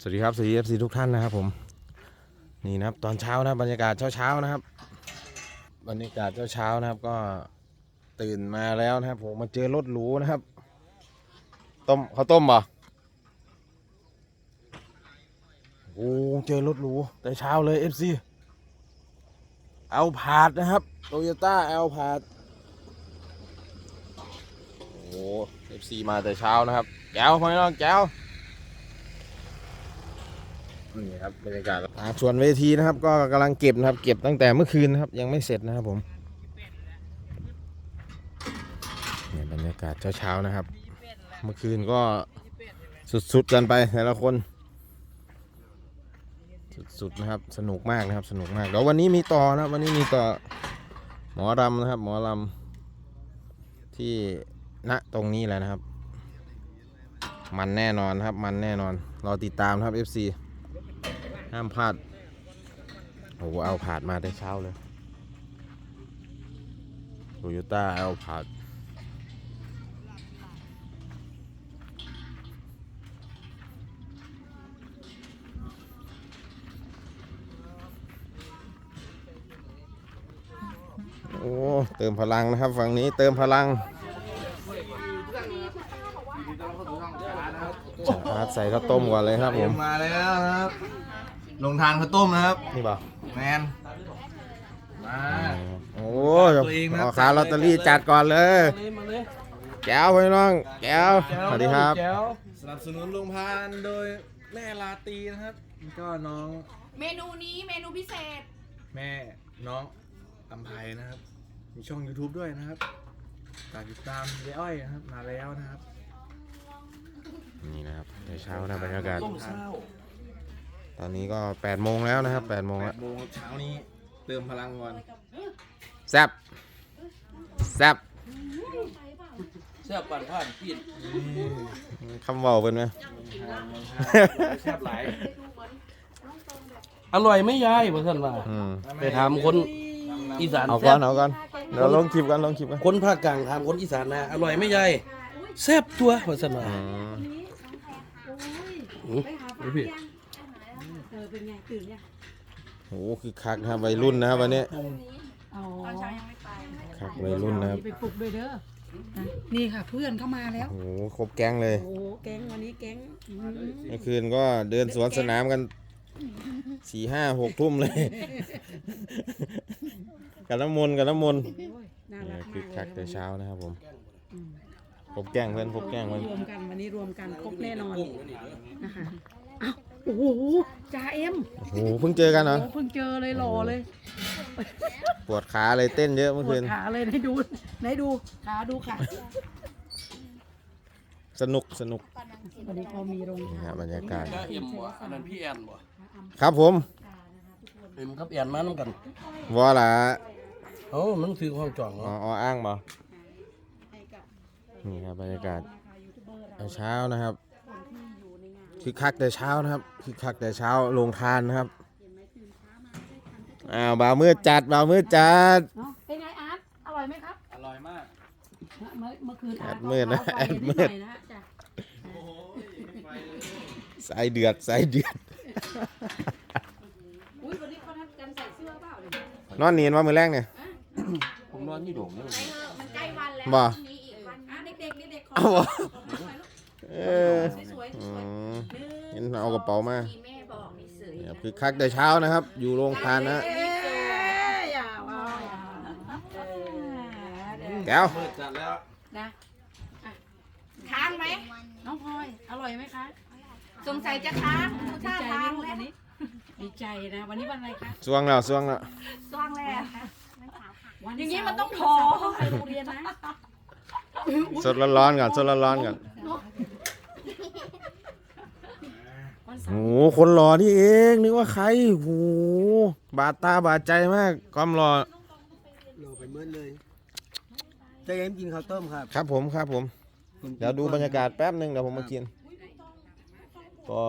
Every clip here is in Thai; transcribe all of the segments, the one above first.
สวัสดีครับสวัสดีเอฟซีทุกท่านนะครับผมนี่นะครับตอนเช้านะครับบรรยากาศเช้าๆนะครับ บรรยากาศเช้าๆนะครับก็ตื่นมาแล้วนะครับผมมาเจอรถหรูนะครับ ต้มข้าวต้มบ่ะโอ้เจอรถหรูแต่เช้าเลยเอฟซีเอาผาดนะครับโตโยต้าเอาผาดโอ้เอฟซีมาแต่เช้านะครับแก้วพ่อน้องแก้ว นี่ครับบรรยากาศอ่าส่วนเวทีนะครับ ก็กำลังเก็บนะครับ เก็บตั้งแต่เมื่อคืนนะครับ ยังไม่เสร็จนะครับผมเนี่ยบรรยากาศเช้าๆนะครับ เมื่อคืนก็สุดๆกันไปแต่ละคน สุดๆนะครับ สนุกมากนะครับ สนุกมากเดี๋ยววันนี้มีต่อนะครับ วันนี้มีต่อหมอรำนะครับ หมอรำที่ณตรงนี้แหละนะครับ มันแน่นอนครับ มันแน่นอน รอติดตามครับ FC ห้ามพลาดโอ้โหเอาผาดมาได้เช้าเลยโตโยต้าเอาผาดโอ้เติมพลังนะครับฝั่งนี้เติมพลังอาร์ตใส่ข้าวต้มก่อนเลยครับผมมาแล้วนะครับ ลงทานข้าวต้มนะครับนี่เปล่าแมนมา โอ้ตัวเองนะครับขอค้าลอตเตอรี่จัดก่อนเลยมาเลยแก้วพี่น้อง แก้วสวัสดีครับสนับสนุนลงพานโดยแม่ลาตรีนะครับแล้วก็น้องเมนูนี้เมนูพิเศษ แม่น้องอัมภัยนะครับ มีช่อง YouTube ด้วยนะครับฝากติดตามยายอ้อยนะครับมาแล้วนะครับ นี่นะครับในเช้านะบรรยากาศต้มเช้า ตอนนี้ก็8โมงแล้วนะครับ8โมงแปแล้วดโมงเช้านี้เติมพลังก่อนแซ่บแซ่บแซ่บปั่นผ่านกินคำเว่าเป็นไหม แซ่บหลายอร่อยไหม่ยายพ่อท่านว่าอืมไปถามคนอีสานเอาก่แซ่อบนเอาก่อนเดี๋ยวลงคลิปกันลงคลิปกันคนภาคกลางถามคนอีสานนะอร่อยไหม่ยายแซ่บตัวพ่อท่านว่าอืมอืมดูพี่เออ เป็นไงตื่นยังโอ้คือคักนะครับวัยรุ่นนะครับวันนี้อ๋อตอนเช้ายังไม่ไปคักวัยรุ่นนะครับไปปลุกด้วยเด้ออะนี่ค่ะเพื่อนเข้ามาแล้ว โอ้โหครบแก๊งเลย โอ้โหแก๊งวันนี้แก๊งอืมเมื่อคืนก็เดินสวนสนามกันสี่ห้าหกทุ่มเลย กันน้ำมนต์กันน้ำมนต์โอ้ยน่านี่รักคือมากคักเลแต่ยเช้านะครับผมอืมครบแก๊งเพื่อนครบแก๊งเพื่อนรวมกันวันนี้รวมกันครบแน่นอนนะคะเอ้า โอ้โหจ่าเอ็มโอ้โหเพิ่งเจอกันเหรอ โอ้เพิ่งเจอเลยหล่อเลยปวดขาเลยเต้นเยอะปเมื่อวคืดน ขาเลยไหนดูไหนดูขาดูขาสนุกสนุกวันนี้เขามีโรงนี่ทาฮะนบรรยากาศ จ้าเอ็มบ่อันนั้นพี่แอนบ่ครับผมเอ็มกับแอนมานํกันวอละเอ้ามันคือห้องจองอ๋อเนาะอ๋ออ้างบ่นี่ครับบรรยากาศเช้านะครับ คือคักแต่เช้านะครับคือคักแต่เช้าลงทานนะครับอ้าวบ่าวมืดจัดบ่าวมืดจัดเนาะเป็นไงอาร์ตอร่อยไหมครับอร่อยมากเมื่อเมื่อคืนแออาร์ดตมืดนะก็แอดมืดขอไฟนิหน่อยนะจ้ะสายเดือดสายเดือดอุ้ยวันนี้เขานัดกันใส่เสื้อเปล่าเนี่ยนอนเนียนว่ามือแรกเนี่ย ผมนอนอยู่โดมนี่ไปเถอะมันใกล้วันแล้วบ่ พรุ่งนี้อีกวันอะเด็กๆเด็กๆขอเอาบ่เออสวยๆอืสวยมๆ เห็นเอากระเป๋ามาที่แม่บอกนี่เสยเนี่ยคือคักแต่เช้านะครับ อยู่โรงทานนะเอ้ยอย่าว่าอย่าเออแก้วมืดจัดแล้วนะอะค้างไหมน้องพลอยอร่อยไหมคะสงสัยจะค้างดูท่าทางแล้วดีใจนะ วันนี้วันอะไรคะสวงแล้วสวงแล้วซ่องแล้ววันอย่างนี้นี้มัมันนต้ต้อองงโทโทร Ờ. ไปโรงเรียนนะสดร้อนๆก่อนสดร้อนๆก่อน วันเสา โอ้ร์โหคนหล่อนี่เองนึกว่าใครโอ้โหบาดตาบาดใจมากความหล่อโลไปเมื่อเลยใจเย็นกินข้าวต้มครับครับผมครับผมเดี๋ยวดูบรรยากาศแป๊บหนึ่งเดี๋ยวผมมากิน ก็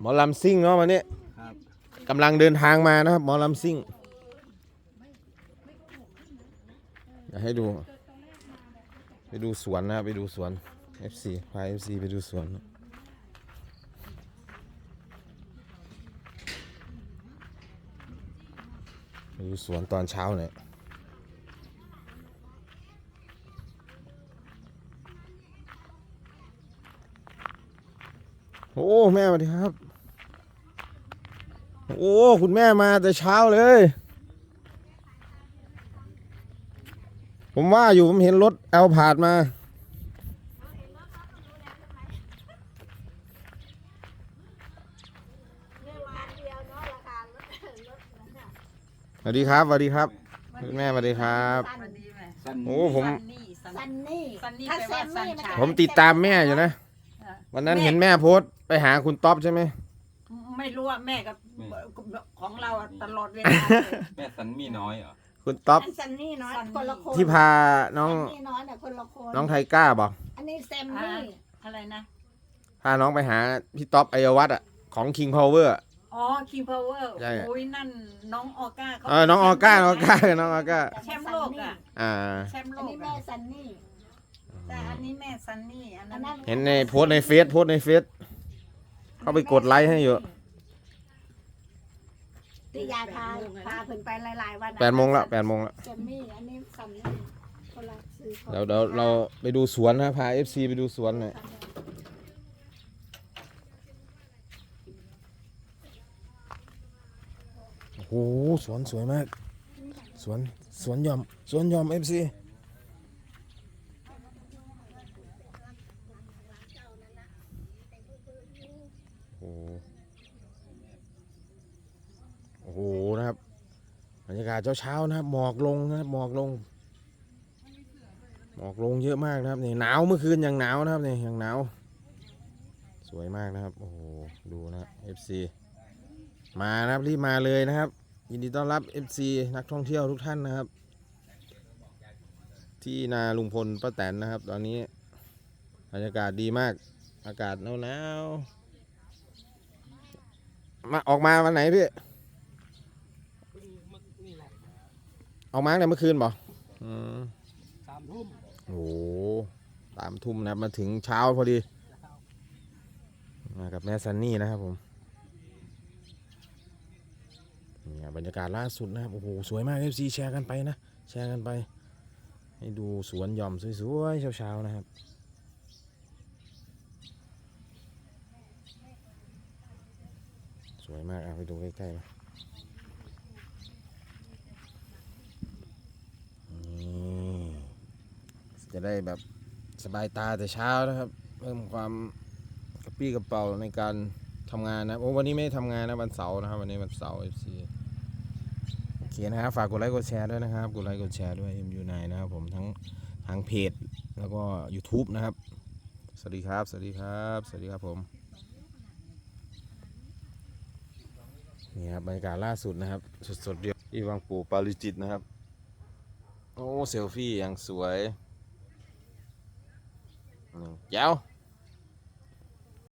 หมอลำซิ่งเนาะวันนี้ครับกำลังเดินทางมานะครับ หมอลำซิ่งเดี๋ยวให้ดู ไปดูสวนนะครับไปดูสวน FC พา FC ไปดูสวน ไป ดูสวนตอนเช้าหน่อยโอ้ แม่สวัสดีครับ โอ้ คุณแม่มาแต่เช้าเลย ผมว่าอยู่ผมเห็นรถแอลผ่านมา ส วัสดีครับสวัสดีครับคุณแม่สวัสดีครับวันดีไหมโอ้ผม ซันนี่ซันซันนี่ ซันนี่ถ้าแปลว่าแซมมี่ซันมันชายผมติดตามแม่อยู่นะ วันนั้นเห็นแม่โพสต์ไปหาคุณต๊อบใช่ไหม ไม่รู้ว่าแม่กับไม่ของเราอะตลอดเวลาเลยแม่สันมีน้อยเหรอคุณต๊อบอันซันนี่น้อยซันนี่คนละคนที่พาน้องซันนี่น้อยน่ะคนละคนน้องไทก้าบอกอันนี้แซมอ่ามี่อะไรนะพาน้องไปหาพี่ต๊อบไอยวัฒน์อะของ King Power อะ อ๋อคิงพาวเวอร์ใช่ โอ้ยนั่นน้องออก้าเขาเออน้องออก้าน้องออก้าน้องออก้าแชมป์โลกอะอ่า แชมป์โลอันกนี้แม่อะซันนี่ แต่อันนี้แม่ซันนี่อันอันั้นนนั้นเห็นในโพสต์ในเฟซโพสต์ในเฟซเข้าไปกดไลค์ให้เยอะที่ยายพาพาเพิ่นไปหลายๆวันน่ะแปดโมงละแปดโมงละแซมมี่ อันนี้ซันนี่คนละซื้อคนเดี๋ยวเดี๋ยวเราไปดูสวนนะพา FC ไปดูสวนหน่อยโอ้ โหสวนสวยมาก สวนสวนหยอมสวนหยอม FC โอ้โหโอ้โหนะครับบรรยากาศเช้าๆนะครับหมอกลงนะครับหมอกลงหมอกลงเยอะมากนะครับนี่หนาวเมื่อคืนยังหนาวนะครับนี่ยังหนาว สวยมากนะครับ โอ้โห ดูนะ FC มานะครับรีบมาเลยนะครับ ยินดีต้อนรับ FC นักท่องเที่ยวทุกท่านนะครับ ที่นาลุงพลป้าแตนนะครับ ตอนนี้บรรยากาศดีมาก อากาศหนาวๆมาออกมาวันไหนพี่ออกมาตั้งแต่เมื่อคืนบ่อืมสามทุ่มโอ้โหสามทุ่มนะครับมาถึงเช้าพอดี มากับแม่ซันนี่นะครับผม นี่บรรยากาศล่าสุดนะครับโอ้โหสวยมากเอฟซีแชร์กันไปนะ แชร์กันไป ให้ดูสวนหย่อมสวยๆเช้าๆนะครับสวยมากเอาไปดูใกล้ๆมานี่จะได้แบบสบายตาแต่เช้านะครับ เพิ่มความกระปี้กระเป๋าในการทำงานนะโอ้วันนี้ไม่ได้ทำงานนะวันเสาร์นะครับ วันนี้วันเสาร์ FC โอ เคนะครับฝากกดไลค์กดแชร์ด้วยนะครับ กดไลค์กดแชร์ด้วย MU9 นะครับผมทั้งทางเพจแล้วก็ YouTube นะครับ สวัสดีครับ สวัสดีครับ สวัสดีครับผม นี่ครับบรรยากาศล่าสุดนะครับ สดๆเดียวที่วังปู่ปาริจิตนะครับ โอ้ เซลฟี่อย่างสวยนี่แจ๋ว